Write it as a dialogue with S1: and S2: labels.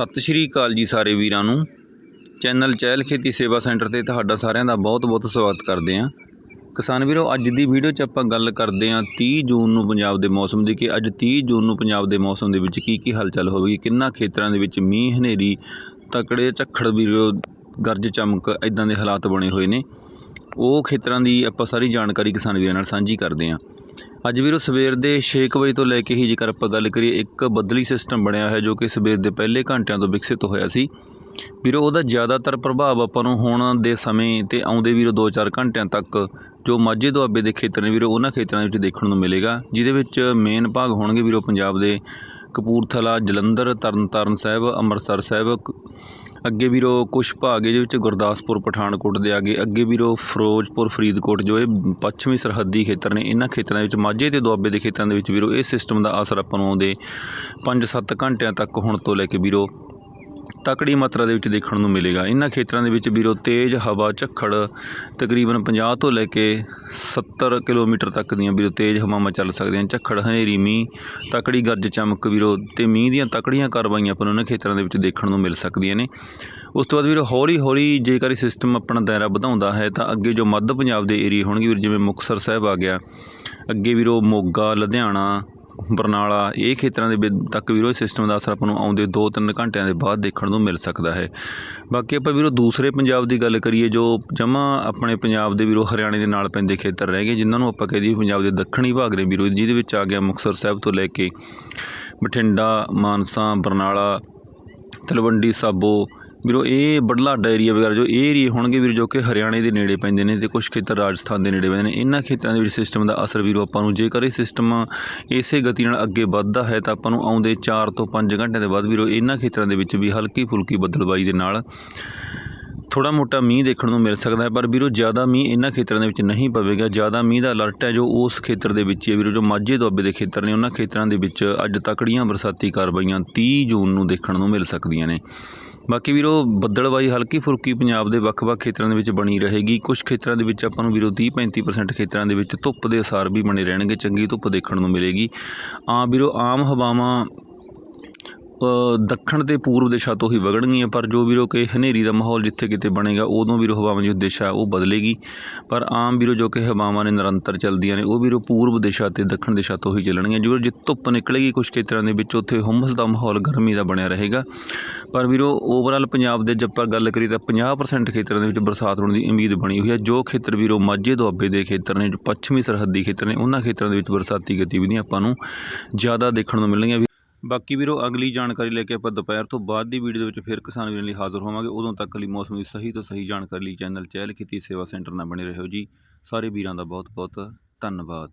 S1: ਸਤਿ ਸ਼੍ਰੀ ਅਕਾਲ ਜੀ ਸਾਰੇ ਵੀਰਾਂ ਨੂੰ। ਚੈਨਲ ਚਹਿਲ ਖੇਤੀ ਸੇਵਾ ਸੈਂਟਰ ਤੇ ਤੁਹਾਡਾ ਸਾਰਿਆਂ ਦਾ ਬਹੁਤ-ਬਹੁਤ ਸਵਾਗਤ ਕਰਦੇ ਹਾਂ। ਕਿਸਾਨ ਵੀਰੋ, ਅੱਜ ਦੀ ਵੀਡੀਓ 'ਚ ਆਪਾਂ ਗੱਲ ਕਰਦੇ ਹਾਂ 30 ਜੂਨ ਨੂੰ ਪੰਜਾਬ ਦੇ ਮੌਸਮ ਦੀ ਕਿ ਅੱਜ 30 ਜੂਨ ਨੂੰ ਪੰਜਾਬ ਦੇ ਮੌਸਮ ਦੇ ਵਿੱਚ ਕੀ ਕੀ ਹਲਚਲ ਹੋਵੇਗੀ, ਕਿੰਨਾ ਖੇਤਰਾਂ ਦੇ ਵਿੱਚ ਮੀਂਹ, ਹਨੇਰੀ, ਤਕੜੇ ਝੱਖੜ ਵੀਰੋ, ਗਰਜ ਚਮਕ ਇਦਾਂ ਦੇ ਹਾਲਾਤ ਬਣੇ ਹੋਏ ਨੇ। ਉਹ ਖੇਤਰਾਂ ਦੀ ਆਪਾਂ ਸਾਰੀ ਜਾਣਕਾਰੀ ਕਿਸਾਨ ਵੀਰਾਂ ਨਾਲ ਸਾਂਝੀ ਕਰਦੇ ਹਾਂ। ਅੱਜ ਵੀਰੋ ਸਵੇਰ ਦੇ 6 ਕੁ ਵਜੇ ਤੋਂ ਲੈ ਕੇ ਹੀ ਜੇਕਰ ਆਪਾਂ ਗੱਲ ਕਰੀਏ, ਇੱਕ ਬਦਲੀ ਸਿਸਟਮ ਬਣਿਆ ਹੈ ਜੋ ਕਿ ਸਵੇਰ ਦੇ ਪਹਿਲੇ ਘੰਟਿਆਂ ਤੋਂ ਵਿਕਸਿਤ ਹੋਇਆ ਸੀ। ਵੀਰੋ, ਉਹਦਾ ਜ਼ਿਆਦਾਤਰ ਪ੍ਰਭਾਵ ਆਪਾਂ ਨੂੰ ਹੁਣ ਦੇ ਸਮੇਂ ਤੇ ਆਉਂਦੇ ਵੀਰੋ 2-4 ਘੰਟਿਆਂ ਤੱਕ ਜੋ ਮਾਝੇ ਦੁਆਬੇ ਦੇ ਖੇਤਰ ਨੇ ਵੀਰੋ, ਉਹਨਾਂ ਖੇਤਰਾਂ ਵਿੱਚ ਦੇਖਣ ਨੂੰ ਮਿਲੇਗਾ, ਜਿਹਦੇ ਵਿੱਚ ਮੇਨ ਭਾਗ ਹੋਣਗੇ ਵੀਰੋ ਪੰਜਾਬ ਦੇ ਕਪੂਰਥਲਾ, ਜਲੰਧਰ, ਤਰਨਤਾਰਨ ਸਾਹਿਬ, ਅੰਮ੍ਰਿਤਸਰ ਸਾਹਿਬ ਕ- ਅੱਗੇ ਵੀਰੋ ਕੁਛ ਭਾਗ ਇਹਦੇ ਵਿੱਚ ਗੁਰਦਾਸਪੁਰ, ਪਠਾਨਕੋਟ ਦੇ ਆਗੇ ਅੱਗੇ ਵੀਰੋ ਫਿਰੋਜ਼ਪੁਰ, ਫਰੀਦਕੋਟ ਜੋ ਇਹ ਪੱਛਮੀ ਸਰਹੱਦੀ ਖੇਤਰ ਨੇ, ਇਹਨਾਂ ਖੇਤਰਾਂ ਦੇ ਵਿੱਚ ਮਾਝੇ ਤੇ ਦੁਆਬੇ ਦੇ ਖੇਤਰਾਂ ਦੇ ਵਿੱਚ ਵੀਰੋ ਇਹ ਸਿਸਟਮ ਦਾ ਅਸਰ ਆਪਾਂ ਨੂੰ ਆਉਂਦੇ 5-7 ਘੰਟਿਆਂ ਤੱਕ ਹੁਣ ਤੋਂ ਲੈ ਕੇ ਵੀਰੋ ਤਕੜੀ ਮਾਤਰਾ ਦੇ ਵਿੱਚ ਦੇਖਣ ਨੂੰ ਮਿਲੇਗਾ। ਇਹਨਾਂ ਖੇਤਰਾਂ ਦੇ ਵਿੱਚ ਵੀਰੋ ਤੇਜ਼ ਹਵਾ, ਝੱਖੜ ਤਕਰੀਬਨ 50 ਤੋਂ ਲੈ ਕੇ 70 ਕਿਲੋਮੀਟਰ ਤੱਕ ਦੀਆਂ ਵੀਰੋ ਤੇਜ਼ ਹਵਾਵਾਂ ਚੱਲ ਸਕਦੀਆਂ ਝੱਖੜ, ਹਨੇਰੀ, ਮੀਂਹ, ਤਕੜੀ ਗਰਜ ਚਮਕ ਵੀਰੋ ਤੇ ਮੀਂਹ ਦੀਆਂ ਤਕੜੀਆਂ ਕਾਰਵਾਈਆਂ ਆਪਾਂ ਨੂੰ ਇਹਨਾਂ ਖੇਤਰਾਂ ਦੇ ਵਿੱਚ ਦੇਖਣ ਨੂੰ ਮਿਲ ਸਕਦੀਆਂ ਨੇ। ਉਸ ਤੋਂ ਬਾਅਦ ਵੀਰੋ ਹੌਲੀ ਹੌਲੀ ਜੇਕਰ ਇਹ ਸਿਸਟਮ ਆਪਣਾ ਦਾਇਰਾ ਵਧਾਉਂਦਾ ਹੈ ਤਾਂ ਅੱਗੇ ਜੋ ਮੱਧ ਪੰਜਾਬ ਦੇ ਏਰੀਆ ਹੋਣਗੇ ਵੀਰ, ਜਿਵੇਂ ਮੁਕਤਸਰ ਸਾਹਿਬ ਆ ਗਿਆ। ਅੱਗੇ ਵੀਰੋ ਮੋਗਾ, ਲੁਧਿਆਣਾ ਬਰਨਾਲਾ, ਇਹ ਖੇਤਰਾਂ ਦੇ ਵਿੱਚ ਤੱਕ ਵੀਰੋ ਸਿਸਟਮ ਦਾ ਅਸਰ ਆਪਾਂ ਨੂੰ ਆਉਂਦੇ 2-3 ਘੰਟਿਆਂ ਦੇ ਬਾਅਦ ਦੇਖਣ ਨੂੰ ਮਿਲ ਸਕਦਾ ਹੈ। ਬਾਕੀ ਆਪਾਂ ਵੀਰੋ ਦੂਸਰੇ ਪੰਜਾਬ ਦੀ ਗੱਲ ਕਰੀਏ, ਜੋ ਜਮਾ ਆਪਣੇ ਪੰਜਾਬ ਦੇ ਵੀਰੋ ਹਰਿਆਣੇ ਦੇ ਨਾਲ ਪੈਂਦੇ ਖੇਤਰ ਰਹਿ ਗਏ, ਜਿਨ੍ਹਾਂ ਨੂੰ ਆਪਾਂ ਕਹਿ ਦਈਏ ਪੰਜਾਬ ਦੇ ਦੱਖਣੀ ਭਾਗ ਨੇ ਵੀਰੋ, ਜਿਹਦੇ ਵਿੱਚ ਆ ਗਿਆ ਮੁਕਤਸਰ ਸਾਹਿਬ ਤੋਂ ਲੈ ਕੇ ਬਠਿੰਡਾ, ਮਾਨਸਾ, ਬਰਨਾਲਾ, ਤਲਵੰਡੀ, ਸਾਬੋ ਵੀਰੋ, ਇਹ ਬੜਲਾਡਾ ਏਰੀਆ ਵਗੈਰਾ ਜੋ ਇਹ ਏਰੀਆ ਹੋਣਗੇ ਵੀਰ, ਜੋ ਕਿ ਹਰਿਆਣੇ ਦੇ ਨੇੜੇ ਪੈਂਦੇ ਨੇ ਤੇ ਕੁਝ ਖੇਤਰ ਰਾਜਸਥਾਨ ਦੇ ਨੇੜੇ ਪੈਂਦੇ ਨੇ, ਇਹਨਾਂ ਖੇਤਰਾਂ ਦੇ ਵਿੱਚ ਸਿਸਟਮ ਦਾ ਅਸਰ ਵੀਰੋ ਆਪਾਂ ਨੂੰ ਜੇਕਰ ਇਹ ਸਿਸਟਮ ਇਸੇ ਗਤੀ ਨਾਲ ਅੱਗੇ ਵੱਧਦਾ ਹੈ, ਤਾਂ ਆਪਾਂ ਨੂੰ ਆਉਂਦੇ 4 ਤੋਂ 5 ਘੰਟਿਆਂ ਦੇ ਬਾਅਦ ਵੀਰੋ, ਇਹਨਾਂ ਖੇਤਰਾਂ ਦੇ ਵਿੱਚ ਵੀ ਹਲਕੀ ਫੁਲਕੀ ਬੱਦਲਬਾਈ ਦੇ ਨਾਲ ਥੋੜਾ ਮੋਟਾ ਮੀਂਹ ਦੇਖਣ ਨੂੰ ਮਿਲ ਸਕਦਾ ਹੈ, ਪਰ ਵੀਰੋ, ਜ਼ਿਆਦਾ ਮੀਂਹ ਇਹਨਾਂ ਖੇਤਰਾਂ ਦੇ ਵਿੱਚ ਨਹੀਂ ਪਵੇਗਾ। ਜ਼ਿਆਦਾ ਮੀਂਹ ਦਾ ਅਲਰਟ ਹੈ ਜੋ ਉਸ ਖੇਤਰ ਦੇ ਵਿੱਚ ਹੈ ਵੀਰੋ, ਜੋ ਮਾਝੇ ਦੁਆਬੇ ਦੇ ਖੇਤਰ ਨੇ, ਉਹਨਾਂ ਖੇਤਰਾਂ ਦੇ ਵਿੱਚ ਅੱਜ ਤਕੜੀਆਂ ਬਰਸਾਤੀ ਕਾਰਵਾਈਆਂ 30 ਜੂਨ ਨੂੰ ਦੇਖਣ ਨੂੰ ਮਿਲ ਸਕਦੀਆਂ ਨੇ। ਬਾਕੀ ਵੀਰੋ ਬੱਦਲਬਾਈ ਹਲਕੀ ਫੁਲਕੀ ਪੰਜਾਬ ਦੇ ਵੱਖ-ਵੱਖ ਖੇਤਰਾਂ ਦੇ ਵਿੱਚ ਬਣੀ ਰਹੇਗੀ। ਕੁਝ ਖੇਤਰਾਂ ਦੇ ਵਿੱਚ ਆਪਾਂ ਨੂੰ ਵੀਰੋ 30-35% ਖੇਤਰਾਂ ਦੇ ਵਿੱਚ ਧੁੱਪ ਦੇ ਅਸਾਰ ਵੀ ਬਣੇ ਰਹਿਣਗੇ। ਚੰਗੀ ਧੁੱਪ ਦੇਖਣ ਨੂੰ ਮਿਲੇਗੀ। ਆ ਵੀਰੋ, ਆਮ ਹਵਾਵਾਂ ਦੱਖਣ ਅਤੇ ਪੂਰਬ ਦਿਸ਼ਾ ਤੋਂ ਹੀ ਵਗਣਗੀਆਂ, ਪਰ ਜੋ ਵੀਰੋ ਕਿ ਹਨੇਰੀ ਦਾ ਮਾਹੌਲ ਜਿੱਥੇ ਕਿਤੇ ਬਣੇਗਾ, ਉਦੋਂ ਵੀਰੋ ਹਵਾਵਾਂ ਦੀ ਦਿਸ਼ਾ, ਉਹ ਬਦਲੇਗੀ। ਪਰ ਆਮ ਵੀਰੋ ਜੋ ਕਿ ਹਵਾਵਾਂ ਨੇ ਨਿਰੰਤਰ ਚੱਲਦੀਆਂ ਨੇ, ਉਹ ਵੀਰੋ ਪੂਰਬ ਦਿਸ਼ਾ ਤੇ ਦੱਖਣ ਦਿਸ਼ਾ ਤੋਂ ਹੀ ਚੱਲਣਗੀਆਂ। ਜਿਵੇਂ ਜੇ ਧੁੱਪ ਨਿਕਲੇਗੀ ਕੁਝ ਖੇਤਰਾਂ ਦੇ ਵਿੱਚ, ਉੱਥੇ ਹੁਮਸ ਦਾ ਮਾਹੌਲ ਗਰਮੀ ਦਾ ਬਣਿਆ ਰਹੇਗਾ। ਪਰ ਵੀਰੋ ਓਵਰਆਲ ਪੰਜਾਬ ਦੇ ਜੇ ਆਪਾਂ ਗੱਲ ਕਰੀਏ ਤਾਂ 50% ਖੇਤਰਾਂ ਦੇ ਵਿੱਚ ਬਰਸਾਤ ਹੋਣ ਦੀ ਉਮੀਦ ਬਣੀ ਹੋਈ ਹੈ। ਜੋ ਖੇਤਰ ਵੀਰੋ ਮਾਝੇ ਦੁਆਬੇ ਦੇ ਖੇਤਰ ਨੇ ਪੱਛਮੀ ਸਰਹੱਦੀ ਖੇਤਰ ਨੇ, ਉਹਨਾਂ ਖੇਤਰਾਂ ਦੇ ਵਿੱਚ ਬਰਸਾਤੀ ਗਤੀਵਿਧੀਆਂ ਆਪਾਂ ਨੂੰ ਜ਼ਿਆਦਾ ਦੇਖਣ ਨੂੰ ਮਿਲਣਗੀਆਂ। ਬਾਕੀ ਵੀਰੋ, ਅਗਲੀ ਜਾਣਕਾਰੀ ਲੈ ਕੇ ਆਪਾਂ ਦੁਪਹਿਰ ਤੋਂ ਬਾਅਦ ਦੀ ਵੀਡੀਓ ਦੇ ਵਿੱਚ ਫਿਰ ਕਿਸਾਨ ਵੀਰਾਂ ਲਈ ਹਾਜ਼ਰ ਹੋਵਾਂਗੇ। ਉਦੋਂ ਤੱਕ ਲਈ ਮੌਸਮ ਦੀ ਸਹੀ ਤੋਂ ਸਹੀ ਜਾਣਕਾਰੀ ਲਈ ਚੈਨਲ ਚਹਿਲ ਖੇਤੀ ਸੇਵਾ ਸੈਂਟਰ ਨਾਲ ਬਣੇ ਰਹੋ ਜੀ। ਸਾਰੇ ਵੀਰਾਂ ਦਾ ਬਹੁਤ ਬਹੁਤ ਧੰਨਵਾਦ।